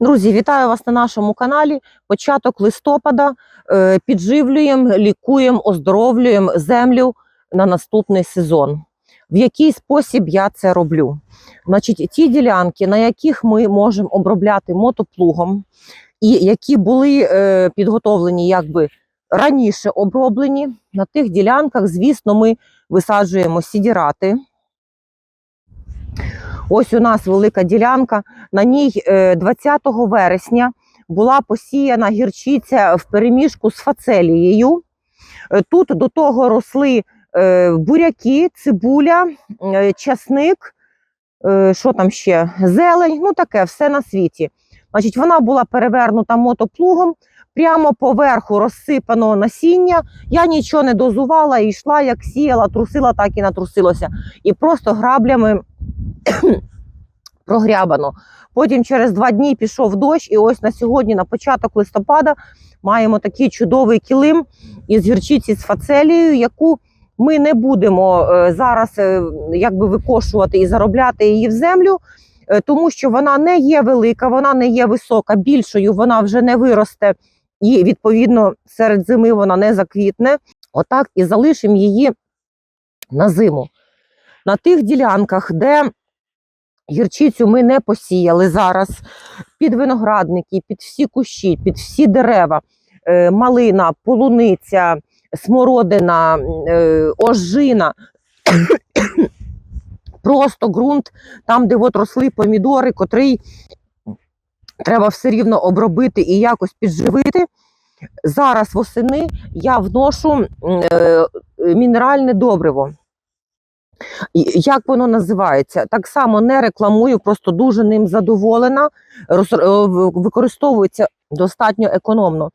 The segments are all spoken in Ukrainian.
Друзі, вітаю вас на нашому каналі. Початок листопада. Е, Підживлюємо, лікуємо, оздоровлюємо землю на наступний сезон. В який спосіб я це роблю? Значить, ті ділянки, на яких ми можемо обробляти мотоплугом, і які були е, підготовлені якби раніше оброблені, на тих ділянках, звісно, ми висаджуємо сідірати. Ось у нас велика ділянка. На ній е, 20 вересня була посіяна гірчиця в переміжку з фацелією. Е, Тут до того росли е, буряки, цибуля, е, часник, е, що там ще? Зелень, ну таке, все на світі. Значить, вона була перевернута мотоплугом, прямо поверху розсипаного насіння. Я нічого не дозувала і йшла, як сіяла, трусила, так і натрусилося. І просто граблями прогрябано. Потім через два дні пішов дощ, і ось на сьогодні, на початок листопада, маємо такий чудовий килим із гірчиці з фацелією, яку ми не будемо е, зараз е, якби викошувати і заробляти її в землю, е, тому що вона не є велика, вона не є висока, більшою вона вже не виросте, і відповідно серед зими вона не заквітне. Отак і залишимо її на зиму. На тих ділянках, де гірчицю ми не посіяли зараз, під виноградники, під всі кущі, під всі дерева, е, малина, полуниця, смородина, е, ожина. Просто ґрунт, там, де от росли помідори, котрий треба все рівно обробити і якось підживити. Зараз восени я вношу е, мінеральне добриво. Як воно називається? Так само не рекламую, просто дуже ним задоволена. Роз- е, Використовується достатньо економно.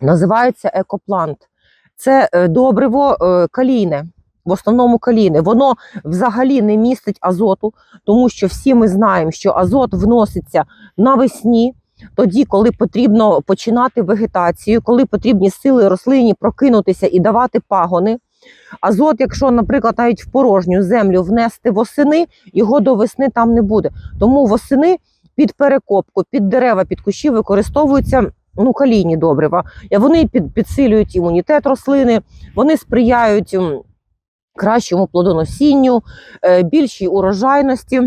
Називається екоплант. Це е, добриво е, калійне, в основному калійне. Воно взагалі не містить азоту, тому що всі ми знаємо, що азот вноситься навесні. Тоді, коли потрібно починати вегетацію, коли потрібні сили рослині прокинутися і давати пагони. Азот, якщо, наприклад, навіть в порожню землю внести восени, його до весни там не буде. Тому восени під перекопку, під дерева, під кущі використовуються ну, калійні добрива. Вони під, підсилюють імунітет рослини, вони сприяють кращому плодоносінню, е, більшій урожайності.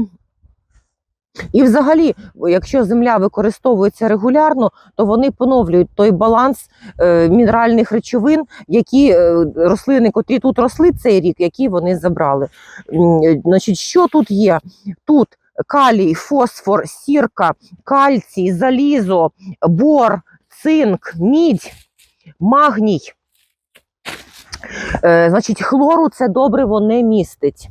І взагалі, якщо земля використовується регулярно, то вони поновлюють той баланс е, мінеральних речовин, які е, рослини, котрі тут росли цей рік, які вони забрали. Е, Значить, що тут є? Тут калій, фосфор, сірка, кальцій, залізо, бор, цинк, мідь, магній. Значить, хлору це добриво не містить.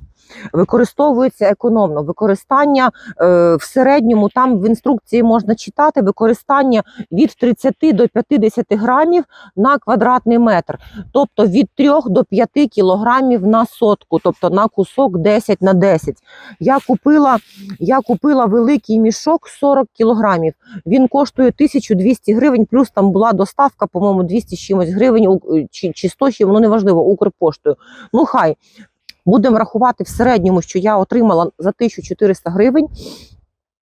Використовується економно. Використання е, в середньому, там в інструкції можна читати, використання від 30 до 50 грамів на квадратний метр. Тобто від 3 до 5 кілограмів на сотку, тобто на кусок 10 на 10. Я купила, я купила великий мішок 40 кілограмів. Він коштує 1200 гривень, плюс там була доставка, по-моєму, 200 з чимось гривень чи, чи 100 чи воно неважливо, Укрпоштою. Ну хай. Будемо рахувати в середньому, що я отримала за 1400 гривень.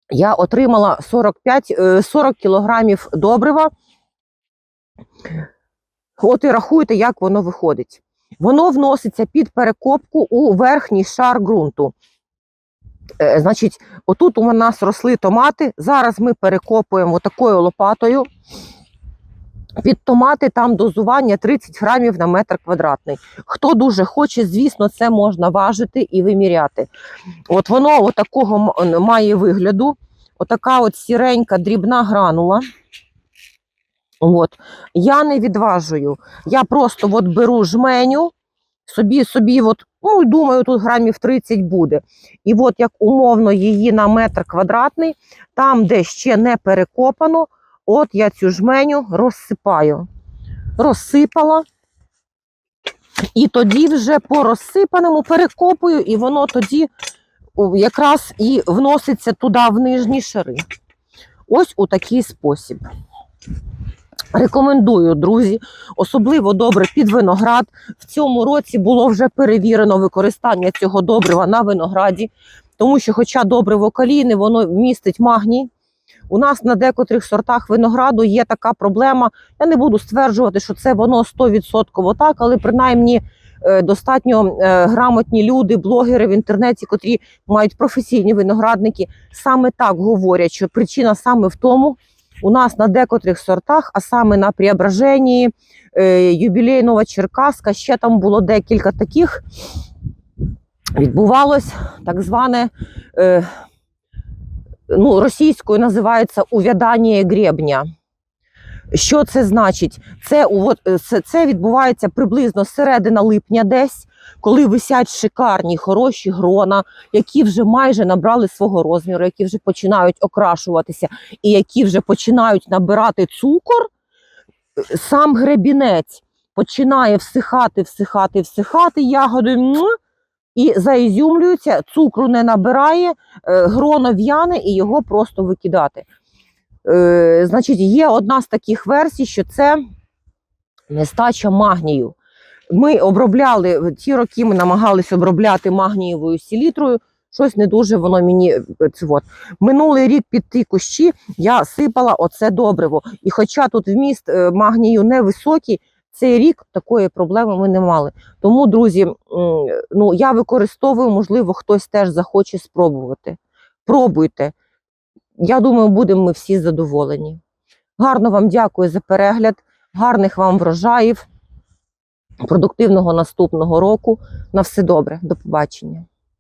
Я отримала 45, е, 40 кілограмів добрива. От і рахуйте, як воно виходить. Воно вноситься під перекопку у верхній шар ґрунту. Е, Значить, отут у нас росли томати. Зараз ми перекопуємо такою лопатою. Під томати там дозування 30 грамів на метр квадратний. Хто дуже хоче, звісно, це можна важити і виміряти. От воно от такого м- має вигляду. Отака от сіренька дрібна гранула. От. Я не відважую. Я просто от беру жменю, собі, собі от, ну, думаю, тут грамів 30 буде. І от як умовно її на метр квадратний, там, де ще не перекопано, от я цю жменю розсипаю. Розсипала. І тоді вже по розсипаному перекопую, і воно тоді якраз і вноситься туди в нижні шари. Ось у такий спосіб. Рекомендую, друзі, особливо добре під виноград. В цьому році було вже перевірено використання цього добрива на винограді, тому що, хоча добриво калійне, воно містить магній, У нас на декотрих сортах винограду є така проблема. Я не буду стверджувати, що це воно 100% так, але принаймні е, достатньо е, грамотні люди, блогери в інтернеті, котрі мають професійні виноградники, саме так говорять, що причина саме в тому, у нас на декотрих сортах, а саме на Преображенні, е, юбілей Нова Черкаска, ще там було декілька таких. Відбувалось так зване, ну, російською називається увядання гребня. Що це значить? Це, е, це, відбувається приблизно середина липня десь, коли висять шикарні, хороші грона, які вже майже набрали свого розміру, які вже починають окрашуватися і які вже починають набирати цукор, сам гребінець починає всихати, всихати, всихати, ягоди і заізюмлюється, цукру не набирає, е, гроно в'яне і його просто викидати. Е, Значить, є одна з таких версій, що це нестача магнію. Ми обробляли ті роки, ми намагалися обробляти магнієвою селітрою. Щось не дуже воно мені е, от. минулий рік під ті кущі я сипала оце добриво. І хоча тут вміст магнію невисокий, цей рік такої проблеми ми не мали. Тому, друзі, ну я використовую, можливо, хтось теж захоче спробувати. Пробуйте. Я думаю, будемо ми всі задоволені. Гарно вам дякую за перегляд, гарних вам врожаїв, продуктивного наступного року. На все добре, до побачення.